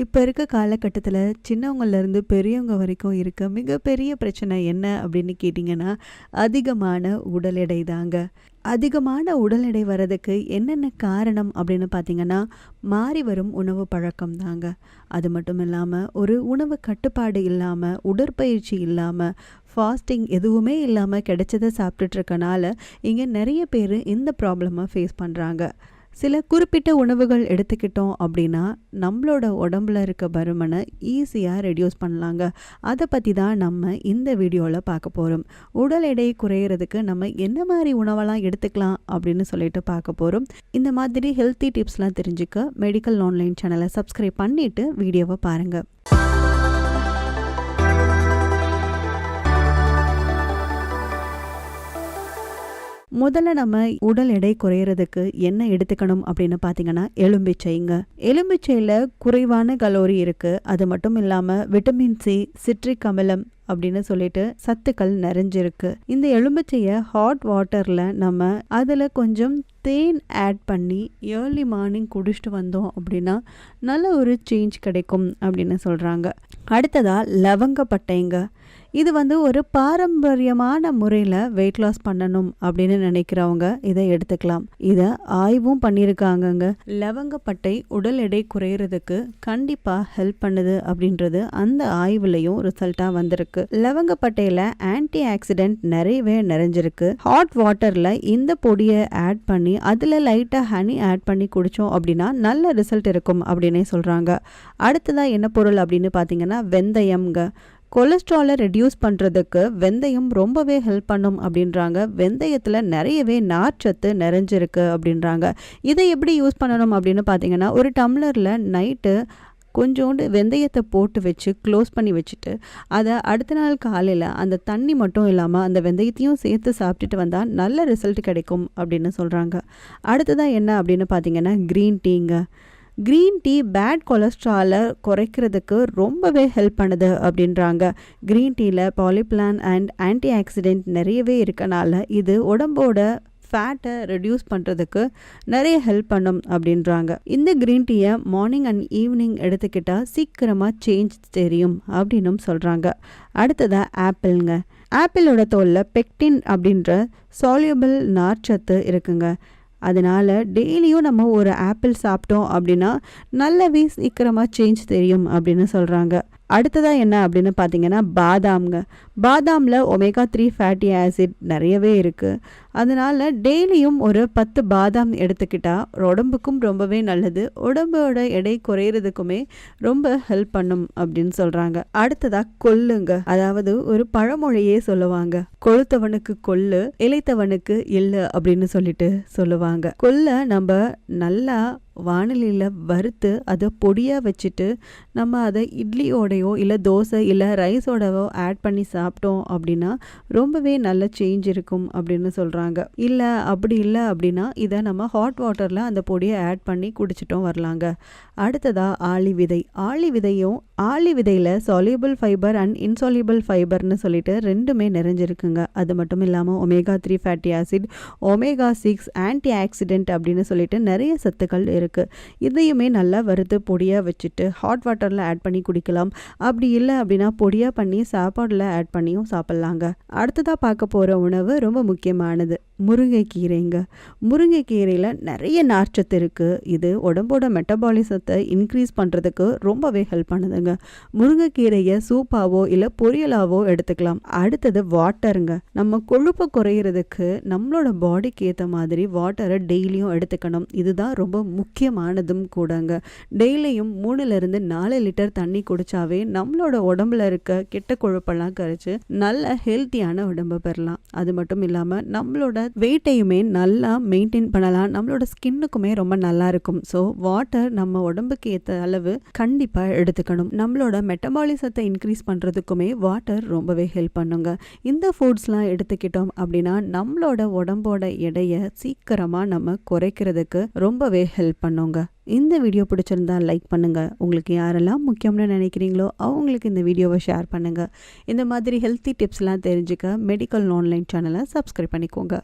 இப்போ இருக்க காலகட்டத்தில் சின்னவங்கள்லேருந்து பெரியவங்க வரைக்கும் இருக்க மிகப்பெரிய பிரச்சனை என்ன அப்படின்னு கேட்டிங்கன்னா அதிகமான உடல் எடை தாங்க. அதிகமான உடல் எடை வர்றதுக்கு என்னென்ன காரணம் அப்படின்னு பார்த்தீங்கன்னா மாறி வரும் உணவு பழக்கம் தாங்க. அது மட்டும் இல்லாமல் ஒரு உணவு கட்டுப்பாடு இல்லாமல் உடற்பயிற்சி இல்லாமல் ஃபாஸ்டிங் எதுவுமே இல்லாமல் கிடைச்சதை சாப்பிட்டுட்ருக்கனால இங்கே நிறைய பேர் இந்த ப்ராப்ளமாக ஃபேஸ் பண்ணுறாங்க சில குறிப்பிட்ட உணவுகள் எடுத்துக்கிட்டோம் அப்படின்னா நம்மளோட உடம்புல இருக்க பருமனை ஈஸியாக ரெடியூஸ் பண்ணலாங்க. அதை பற்றி தான் நம்ம இந்த வீடியோவில் பார்க்க போகிறோம் உடல் எடை குறையிறதுக்கு நம்ம என்ன மாதிரி உணவெல்லாம் எடுத்துக்கலாம் அப்படின்னு சொல்லிட்டு பார்க்க போகிறோம் இந்த மாதிரி ஹெல்த்தி டிப்ஸ்லாம் தெரிஞ்சுக்க மெடிக்கல் ஆன்லைன் சேனலை சப்ஸ்கிரைப் பண்ணிவிட்டு வீடியோவை பாருங்கள் முதல்ல நம்ம உடல் எடை குறையிறதுக்கு என்ன எடுத்துக்கணும் அப்படின்னு பார்த்தீங்கன்னா எலும்பிச்சைங்க எலும்பிச்சையில் குறைவான கலோரி இருக்குது அது மட்டும் இல்லாமல் விட்டமின் சி சிட்ரிக் அமிலம் அப்படின்னு சொல்லிட்டு சத்துக்கள் நிறைஞ்சிருக்கு. இந்த எலும்பிச்சையை ஹாட் வாட்டரில் நம்ம அதில் கொஞ்சம் தேன் ஆட் பண்ணி ஏர்லி மார்னிங் குடிச்சிட்டு வந்தோம் அப்படின்னா நல்ல ஒரு சேஞ்ச் கிடைக்கும் அப்படின்னு சொல்கிறாங்க அடுத்ததாக லவங்கப்பட்டைங்க இது வந்து ஒரு பாரம்பரியமான முறையில் வெயிட் லாஸ் பண்ணணும் அப்படின்னு நினைக்கிறவங்க இதை எடுத்துக்கலாம். இதை ஆய்வும் பண்ணியிருக்காங்கங்க. லவங்கப்பட்டை உடல் எடை குறையிறதுக்கு கண்டிப்பாக ஹெல்ப் பண்ணுது அப்படின்றது அந்த ஆய்வுலையும் ரிசல்ட்டாக வந்திருக்கு. லவங்கப்பட்டையில் ஆன்டி ஆக்சிடென்ட் நிறையவே நிறைஞ்சிருக்கு. ஹாட் வாட்டரில் இந்த பொடியை ஆட் பண்ணி அதில் லைட்டாக ஹனி ஆட் பண்ணி குடித்தோம் அப்படின்னா நல்ல ரிசல்ட் இருக்கும் அப்படின்னே சொல்கிறாங்க அடுத்ததாக என்ன பொருள் அப்படின்னு பார்த்தீங்கன்னா வெந்தயம்ங்க. கொலஸ்ட்ராலை ரெடியூஸ் பண்ணுறதுக்கு வெந்தயம் ரொம்பவே ஹெல்ப் பண்ணும் அப்படின்றாங்க. வெந்தயத்தில் நிறையவே நார்ச்சத்து நிறைஞ்சிருக்கு அப்படின்றாங்க. இதை எப்படி யூஸ் பண்ணணும் அப்படின்னு பார்த்தீங்கன்னா ஒரு டம்ளரில் நைட்டு கொஞ்சோண்டு வெந்தயத்தை போட்டு வச்சு க்ளோஸ் பண்ணி வச்சுட்டு அதை அடுத்த நாள் காலையில் அந்த தண்ணி மட்டும் இல்லாமல் அந்த வெந்தயத்தையும் சேர்த்து சாப்பிட்டுட்டு வந்தால் நல்ல ரிசல்ட் கிடைக்கும் அப்படின்னு சொல்கிறாங்க அடுத்ததாக என்ன அப்படின்னு பார்த்தீங்கன்னா க்ரீன் டீங்க க்ரீன் டீ பேட் கொலஸ்ட்ராலை குறைக்கிறதுக்கு ரொம்பவே ஹெல்ப் பண்ணுது அப்படின்றாங்க. க்ரீன் டீயில் பாலிப்ளான் அண்ட் ஆன்டி ஆக்சிடென்ட் நிறையவே இருக்கனால இது உடம்போட ஃபேட்டை ரெடியூஸ் பண்ணுறதுக்கு நிறைய ஹெல்ப் பண்ணும் அப்படின்றாங்க. இந்த க்ரீன் டீயை மார்னிங் அண்ட் ஈவினிங் எடுத்துக்கிட்டால் சீக்கிரமாக சேஞ்ச் தெரியும் அப்படின்னும் சொல்கிறாங்க அடுத்ததாக ஆப்பிள்ங்க. ஆப்பிளோட தோலில் பெக்டின் அப்படின்ற சால்யூபிள் நார்ச்சத்து இருக்குங்க. அதனால் டெய்லியும் நம்ம ஒரு ஆப்பிள் சாப்பிட்டோம் அப்படின்னா நல்லாவே சீக்கிரமாக சேஞ்ச் தெரியும் அப்படின்னு சொல்கிறாங்க அடுத்ததாக என்ன அப்படின்னு பார்த்தீங்கன்னா பாதாம்ங்க. பாதாமில் ஒமேகா த்ரீ ஃபேட்டி ஆசிட் நிறையவே இருக்குது அதனால் டெய்லியும் ஒரு பத்து பாதாம் எடுத்துக்கிட்டால் உடம்புக்கும் ரொம்பவே நல்லது. உடம்போட எடை குறையிறதுக்குமே ரொம்ப ஹெல்ப் பண்ணும் அப்படின்னு சொல்கிறாங்க அடுத்ததாக கொல்லுங்க. அதாவது ஒரு பழமொழியே சொல்லுவாங்க. கொளுத்தவனுக்கு கொள்ளு இளைத்தவனுக்கு இல்லை அப்படின்னு சொல்லிட்டு சொல்லுவாங்க. கொல்லை நம்ம நல்லா வானிலையில் வறுத்து அதை பொடியாக வச்சுட்டு நம்ம அதை இட்லியோடையோ இல்லை தோசை இல்லை ரைஸோடவோ ஆட் பண்ணி சாப்பிட்டோம் அப்படின்னா ரொம்பவே நல்ல சேஞ்ச் இருக்கும் அப்படின்னு சொல்கிறாங்க இல்லை அப்படி இல்லை அப்படின்னா இதை நம்ம ஹாட் வாட்டரில் அந்த பொடியை ஆட் பண்ணி குடிச்சிட்டோம் வரலாங்க. அடுத்ததாக ஆளி விதை. ஆளி விதையும் ஆளி விதையில் சால்யூபிள் ஃபைபர் அண்ட் இன்சாலியபிள் ஃபைபர்னு சொல்லிட்டு ரெண்டுமே நிறைஞ்சிருக்குங்க. அது மட்டும் இல்லாமல் omega three fatty acid omega six antioxidant அப்படின்னு சொல்லிட்டு நிறைய சத்துக்கள் இருக்குது இதையுமே நல்லா வறுத்து பொடியாக வச்சுட்டு ஹாட் வாட்டரில் ஆட் பண்ணி குடிக்கலாம். அப்படி இல்லை அப்படின்னா பொடியாக பண்ணி சாப்பாடில் ஆட் பண்ணியும் சாப்பிட்லாங்க. அடுத்ததாக பார்க்க போகிற உணவு ரொம்ப முக்கியமானது. that முருங்கைக்கீரைங்க. முருங்கைக்கீரையில் நிறைய நார்ச்சத்து இருக்குது இது உடம்போட மெட்டபாலிசத்தை இன்க்ரீஸ் பண்ணுறதுக்கு ரொம்பவே ஹெல்ப் பண்ணுதுங்க. முருங்கைக்கீரையை சூப்பாவோ இல்லை பொரியலாவோ எடுத்துக்கலாம். அடுத்தது வாட்டருங்க நம்ம கொழுப்பு குறையிறதுக்கு நம்மளோட பாடிக்கு ஏற்ற மாதிரி வாட்டரை டெய்லியும் எடுத்துக்கணும். இதுதான் ரொம்ப முக்கியமானதும் கூடங்க. டெய்லியும் மூணுலேருந்து நாலு லிட்டர் தண்ணி குடித்தாவே நம்மளோட உடம்புல இருக்க கெட்ட கொழுப்பெல்லாம் கரைச்சு நல்ல ஹெல்த்தியான உடம்பு பெறலாம். அது மட்டும் இல்லாமல் நம்மளோட வெயிட்டையுமே நல்லா மெயின்டைன் பண்ணலாம். நம்மளோட ஸ்கின்னுக்குமே ரொம்ப நல்லா இருக்கும் ஸோ வாட்டர் நம்ம உடம்புக்கு ஏற்ற அளவு கண்டிப்பாக எடுத்துக்கணும். நம்மளோட மெட்டபாலிசத்தை இன்க்ரீஸ் பண்ணுறதுக்குமே வாட்டர் ரொம்பவே ஹெல்ப் பண்ணுங்க. இந்த ஃபுட்ஸ்லாம் எடுத்துக்கிட்டோம் அப்படின்னா நம்மளோட உடம்போட எடையை சீக்கிரமாக நம்ம குறைக்கிறதுக்கு ரொம்பவே ஹெல்ப் பண்ணுங்க. இந்த வீடியோ பிடிச்சிருந்தா லைக் பண்ணுங்க. உங்களுக்கு யாரெல்லாம் முக்கியம்னு நினைக்கிறீங்களோ அவங்களுக்கு இந்த வீடியோவை ஷேர் பண்ணுங்க. இந்த மாதிரி ஹெல்த்தி டிப்ஸ்லாம் தெரிஞ்சுக்க மெடிக்கல் ஆன்லைன் சேனலை சப்ஸ்கிரைப் பண்ணிக்கோங்க.